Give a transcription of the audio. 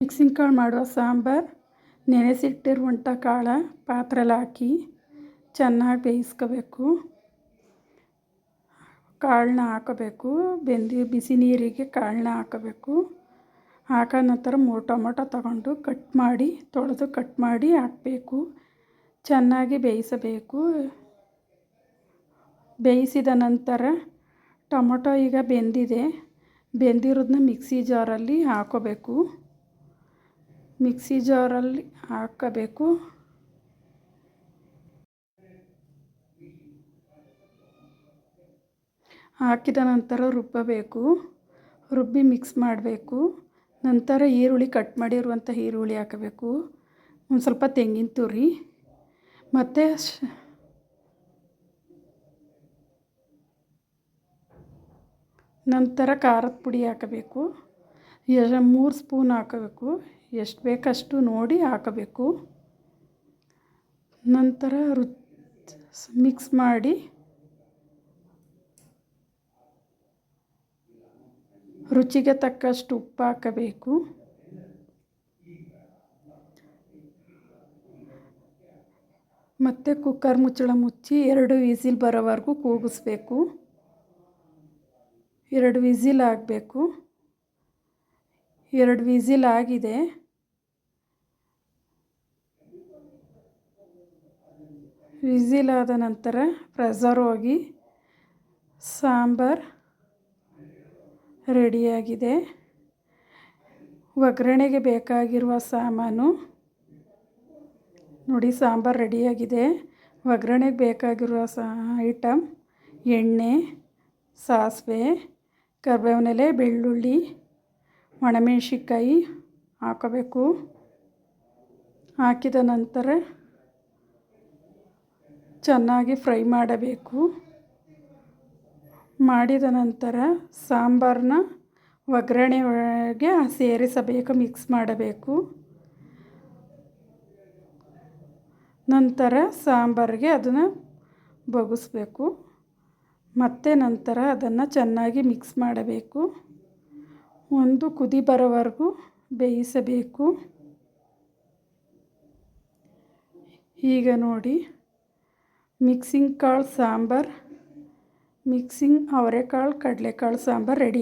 Mixing ಕಾಳು ಮಾಡುವ ಸಾಂಬಾರು ನೆನೆಸಿಟ್ಟಿರುವಂಥ ಕಾಳು ಪಾತ್ರೆಲಿ ಹಾಕಿ ಚೆನ್ನಾಗಿ ಬೇಯಿಸ್ಕೋಬೇಕು. ಕಾಳನ್ನ ಹಾಕೋಬೇಕು, ಬೆಂದಿ ಬಿಸಿ ನೀರಿಗೆ ಕಾಳನ್ನ ಹಾಕೋಬೇಕು. ಹಾಕೋ ನಂತರ ಮೂರು ಟೊಮೊಟೊ ತಗೊಂಡು ಕಟ್ ಮಾಡಿ, ತೊಳೆದು ಕಟ್ ಮಾಡಿ ಹಾಕಬೇಕು. ಚೆನ್ನಾಗಿ ಬೇಯಿಸಬೇಕು. ಬೇಯಿಸಿದ ನಂತರ ಟೊಮೊಟೊ ಈಗ ಬೆಂದಿದೆ. ಬೆಂದಿರೋದನ್ನ ಮಿಕ್ಸಿ ಜಾರಲ್ಲಿ ಹಾಕ್ಕೋಬೇಕು ಮಿಕ್ಸಿ ಜಾರಲ್ಲಿ ಹಾಕಬೇಕು. ಹಾಕಿದ ನಂತರ ರುಬ್ಬಬೇಕು. ರುಬ್ಬಿ ಮಿಕ್ಸ್ ಮಾಡಬೇಕು. ನಂತರ ಈರುಳ್ಳಿ ಕಟ್ ಮಾಡಿರುವಂಥ ಈರುಳ್ಳಿ ಹಾಕಬೇಕು. ಒಂದು ಸ್ವಲ್ಪ ತೆಂಗಿನ ತುರಿ. ಮತ್ತು ನಂತರ ಖಾರದ ಪುಡಿ ಹಾಕಬೇಕು. ಮೂರು ಸ್ಪೂನ್ ಹಾಕಬೇಕು. ಎಷ್ಟು ಬೇಕಷ್ಟು ನೋಡಿ ಹಾಕಬೇಕು. ನಂತರ ಮಿಕ್ಸ್ ಮಾಡಿ ರುಚಿಗೆ ತಕ್ಕಷ್ಟು ಉಪ್ಪು ಹಾಕಬೇಕು. ಮತ್ತು ಕುಕ್ಕರ್ ಮುಚ್ಚಳ ಮುಚ್ಚಿ ಎರಡು ವಿಸಿಲ್ ಬರೋವರೆಗೂ ಕೂಗಿಸ್ಬೇಕು. ಎರಡು ವಿಸಿಲ್ ಆಗಬೇಕು. ಎರಡು ವಿಸಿಲ್ ಆಗಿದೆ. ವಿಸಿಲ್ ಆದ ನಂತರ ಪ್ರೆಸರ್ ಹೋಗಿ ಸಾಂಬಾರು ರೆಡಿಯಾಗಿದೆ. ಒಗ್ಗರಣೆಗೆ ಬೇಕಾಗಿರುವ ಸಾಮಾನು. ನೋಡಿ, ಸಾಂಬಾರು ರೆಡಿಯಾಗಿದೆ. ಒಗ್ಗರಣೆಗೆ ಬೇಕಾಗಿರುವ ಸಾ ಐಟಮ್ ಎಣ್ಣೆ, ಸಾಸಿವೆ ಕರ್ಬೇವಿನ ಎಲೆ ಬೆಳ್ಳುಳ್ಳಿ, ಒಣಮೆಣ್ಸಿನ್ಕಾಯಿ ಹಾಕಬೇಕು. ಹಾಕಿದ ನಂತರ ಚೆನ್ನಾಗಿ ಫ್ರೈ ಮಾಡಬೇಕು. ಮಾಡಿದ ನಂತರ ಸಾಂಬಾರನ್ನ ಒಗ್ಗರಣೆ ಒಳಗೆ ಸೇರಿಸಬೇಕು, ಮಿಕ್ಸ್ ಮಾಡಬೇಕು. ನಂತರ ಸಾಂಬಾರಿಗೆ ಅದನ್ನು ಬಗ್ಗಿಸ್ಬೇಕು ಮತ್ತು ನಂತರ ಅದನ್ನು ಚೆನ್ನಾಗಿ ಮಿಕ್ಸ್ ಮಾಡಬೇಕು. ಒಂದು ಕುದಿ ಬರೋವರೆಗೂ ಬೇಯಿಸಬೇಕು. ಈಗ ನೋಡಿ ಮಿಕ್ಸಿಂಗ್ ಕಾಳು ಸಾಂಬಾರು ಮಿಕ್ಸಿಂಗ್ ಅವರೆಕಾಳು ಕಡಲೆಕಾಳು ಸಾಂಬಾರು ರೆಡಿ